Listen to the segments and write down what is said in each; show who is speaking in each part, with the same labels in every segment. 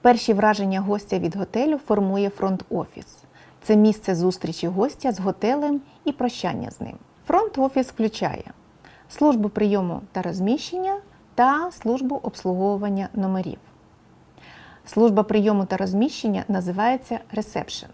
Speaker 1: Перші враження гостя від готелю формує фронт-офіс. Це місце зустрічі гостя з готелем і прощання з ним. Фронт-офіс включає службу прийому та розміщення та службу обслуговування номерів. Служба прийому та розміщення називається ресепшн.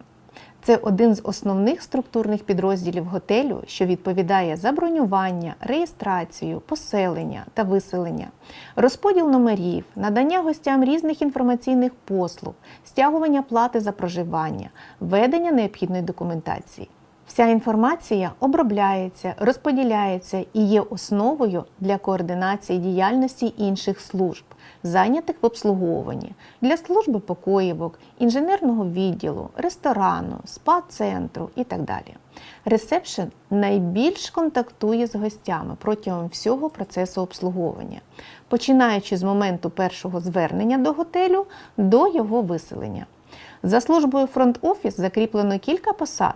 Speaker 1: Це один з основних структурних підрозділів готелю, що відповідає за бронювання, реєстрацію, поселення та виселення, розподіл номерів, надання гостям різних інформаційних послуг, стягування плати за проживання, ведення необхідної документації. Вся інформація обробляється, розподіляється і є основою для координації діяльності інших служб, зайнятих в обслуговуванні для служби покоївок, інженерного відділу, ресторану, спа-центру і так далі. Ресепшн найбільш контактує з гостями протягом всього процесу обслуговування, починаючи з моменту першого звернення до готелю до його виселення. За службою фронт-офіс закріплено кілька посад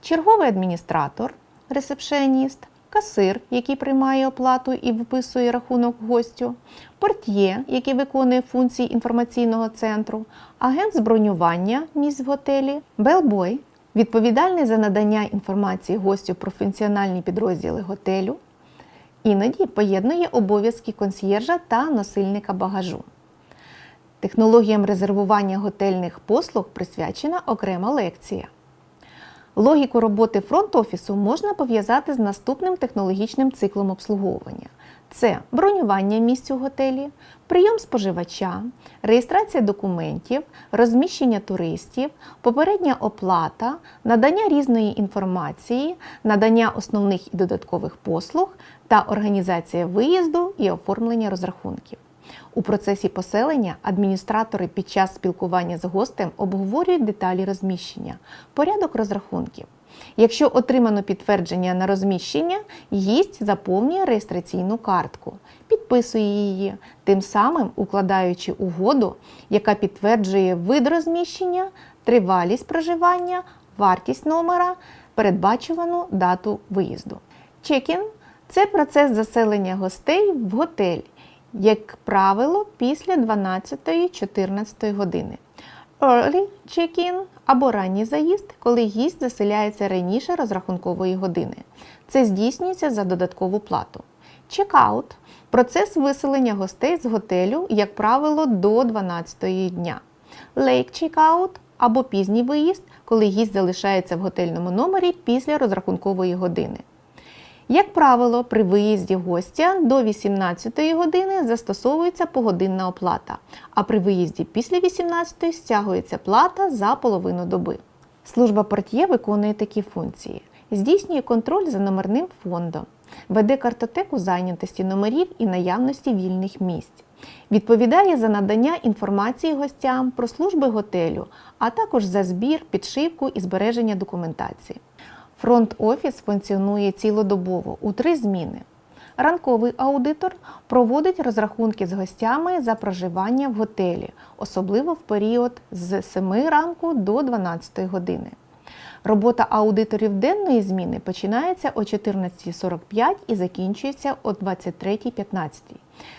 Speaker 1: черговий адміністратор, ресепшеніст, касир, який приймає оплату і виписує рахунок гостю, портьє, який виконує функції інформаційного центру, агент з бронювання місць в готелі, белбой, відповідальний за надання інформації гостю про функціональні підрозділи готелю, іноді поєднує обов'язки консьєржа та носильника багажу. Технологіям резервування готельних послуг присвячена окрема лекція. Логіку роботи фронт-офісу можна пов'язати з наступним технологічним циклом обслуговування: це бронювання місць у готелі, прийом споживача, реєстрація документів, розміщення туристів, попередня оплата, надання різної інформації, надання основних і додаткових послуг та організація виїзду і оформлення розрахунків. У процесі поселення адміністратори під час спілкування з гостем обговорюють деталі розміщення, порядок розрахунків. Якщо отримано підтвердження на розміщення, гість заповнює реєстраційну картку, підписує її, тим самим укладаючи угоду, яка підтверджує вид розміщення, тривалість проживання, вартість номера, передбачувану дату виїзду. Чекін це процес заселення гостей в готель як правило, після 12-14 години. Early check-in або ранній заїзд, коли гість заселяється раніше розрахункової години. Це здійснюється за додаткову плату. Check-out – процес виселення гостей з готелю, як правило, до 12 дня. Late check-out або пізній виїзд, коли гість залишається в готельному номері після розрахункової години. Як правило, при виїзді гостя до 18 години застосовується погодинна оплата, а при виїзді після 18 стягується плата за половину доби. Служба портьє виконує такі функції: здійснює контроль за номерним фондом, веде картотеку зайнятості номерів і наявності вільних місць, відповідає за надання інформації гостям про служби готелю, а також за збір, підшивку і збереження документації. Фронт-офіс функціонує цілодобово у три зміни. Ранковий аудитор проводить розрахунки з гостями за проживання в готелі, особливо в період з 7 ранку до 12 години. Робота аудиторів денної зміни починається о 14.45 і закінчується о 23.15.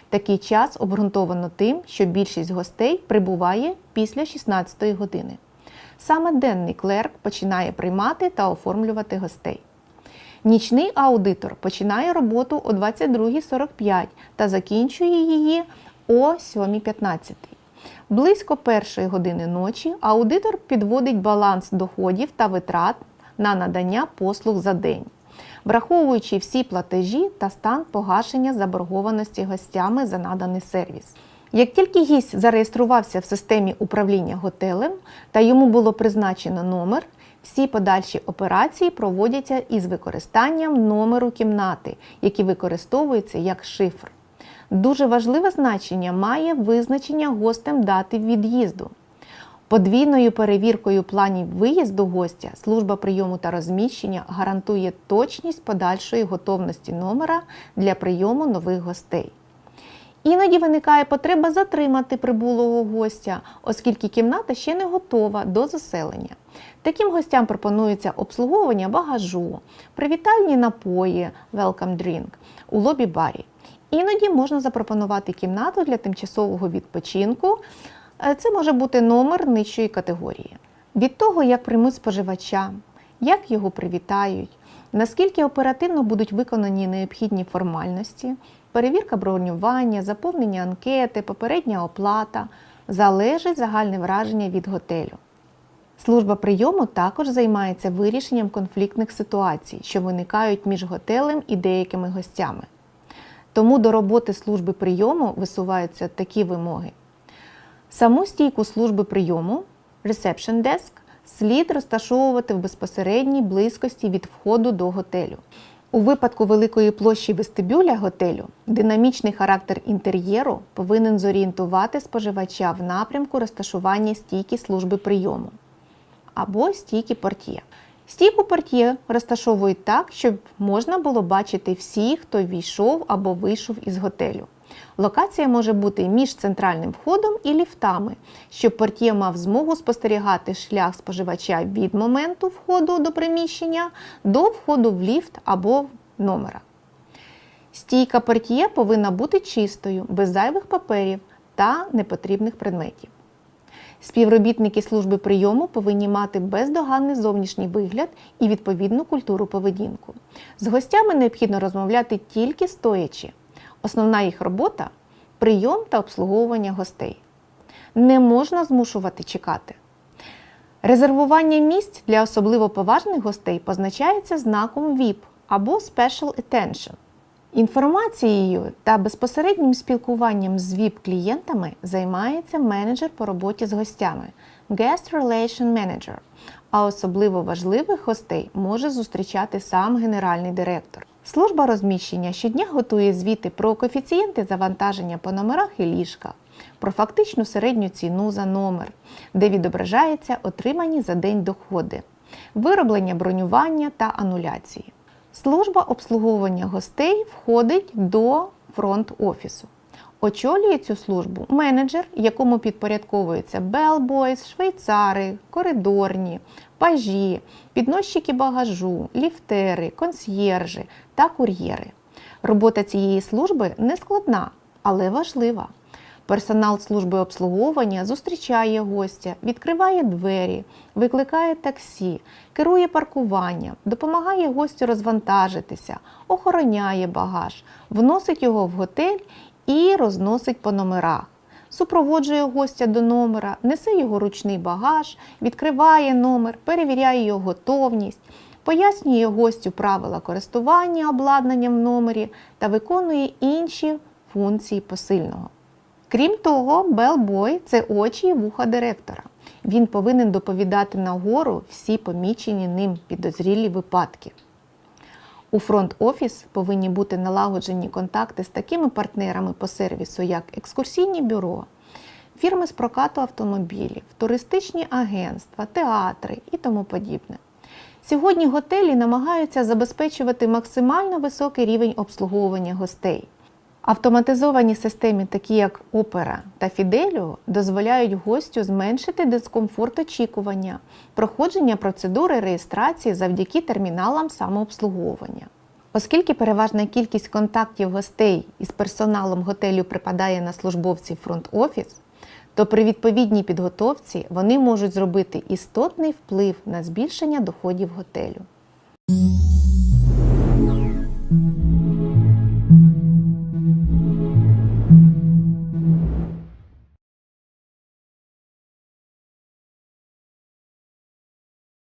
Speaker 1: Такий час обґрунтовано тим, що більшість гостей прибуває після 16 години. Саме денний клерк починає приймати та оформлювати гостей. Нічний аудитор починає роботу о 22.45 та закінчує її о 7.15. Близько першої години ночі аудитор підводить баланс доходів та витрат на надання послуг за день, враховуючи всі платежі та стан погашення заборгованості гостями за наданий сервіс. Як тільки гість зареєструвався в системі управління готелем та йому було призначено номер, всі подальші операції проводяться із використанням номеру кімнати, який використовується як шифр. Дуже важливе значення має визначення гостем дати від'їзду. Подвійною перевіркою планів виїзду гостя служба прийому та розміщення гарантує точність подальшої готовності номера для прийому нових гостей. Іноді виникає потреба затримати прибулого гостя, оскільки кімната ще не готова до заселення. Таким гостям пропонується обслуговування багажу, привітальні напої, welcome drink у лобі-барі. Іноді можна запропонувати кімнату для тимчасового відпочинку Е, Це може бути номер нижчої категорії. Від того, як приймуть споживача, як його привітають, наскільки оперативно будуть виконані необхідні формальності, перевірка бронювання, заповнення анкети, попередня оплата, залежить загальне враження від готелю. Служба прийому також займається вирішенням конфліктних ситуацій, що виникають між готелем і деякими гостями. Тому до роботи служби прийому висуваються такі вимоги. Саму стійку служби прийому Reception Desk слід розташовувати в безпосередній близькості від входу до готелю. У випадку великої площі вестибюля готелю динамічний характер інтер'єру повинен зорієнтувати споживача в напрямку розташування стійки служби прийому або стійки портьє. Стійку портьє розташовують так, щоб можна було бачити всіх, хто війшов або вийшов із готелю. Локація може бути між центральним входом і ліфтами, щоб портьє мав змогу спостерігати шлях споживача від моменту входу до приміщення до входу в ліфт або номера. Стійка портьє повинна бути чистою, без зайвих паперів та непотрібних предметів. Співробітники служби прийому повинні мати бездоганний зовнішній вигляд і відповідну культуру поведінку. З гостями необхідно розмовляти тільки стоячи. Основна їх робота прийом та обслуговування гостей. Не можна змушувати чекати. Резервування місць для особливо поважних гостей позначається знаком VIP або Special Attention. Інформацією та безпосереднім спілкуванням з ВІП-клієнтами займається менеджер по роботі з гостями Guest Relation Manager, а особливо важливих гостей може зустрічати сам генеральний директор. Служба розміщення щодня готує звіти про коефіцієнти завантаження по номерах і ліжках, про фактичну середню ціну за номер, де відображаються отримані за день доходи, вироблення бронювання та ануляції. Служба обслуговування гостей входить до фронт-офісу. Очолює цю службу менеджер, якому підпорядковуються белбойс, швейцари, коридорні, пажі, підносчики багажу, ліфтери, консьєржі та кур'єри. Робота цієї служби не складна, але важлива. Персонал служби обслуговування зустрічає гостя, відкриває двері, викликає таксі, керує паркуванням, допомагає гостю розвантажитися, охороняє багаж, вносить його в готель і розносить по номерах. Супроводжує гостя до номера, несе його ручний багаж, відкриває номер, перевіряє його готовність, пояснює гостю правила користування обладнанням в номері та виконує інші функції посильного. Крім того, белбой це очі і вуха директора. Він повинен доповідати нагору всі помічені ним підозрілі випадки. У фронт-офіс повинні бути налагоджені контакти з такими партнерами по сервісу, як екскурсійні бюро, фірми з прокату автомобілів, туристичні агентства, театри і тому подібне. Сьогодні готелі намагаються забезпечувати максимально високий рівень обслуговування гостей. Автоматизовані системи, такі як Opera та Fidelio, дозволяють гостю зменшити дискомфорт очікування, проходження процедури реєстрації завдяки терміналам самообслуговування. Оскільки переважна кількість контактів гостей із персоналом готелю припадає на службовців фронт-офіс, то при відповідній підготовці вони можуть зробити істотний вплив на збільшення доходів готелю.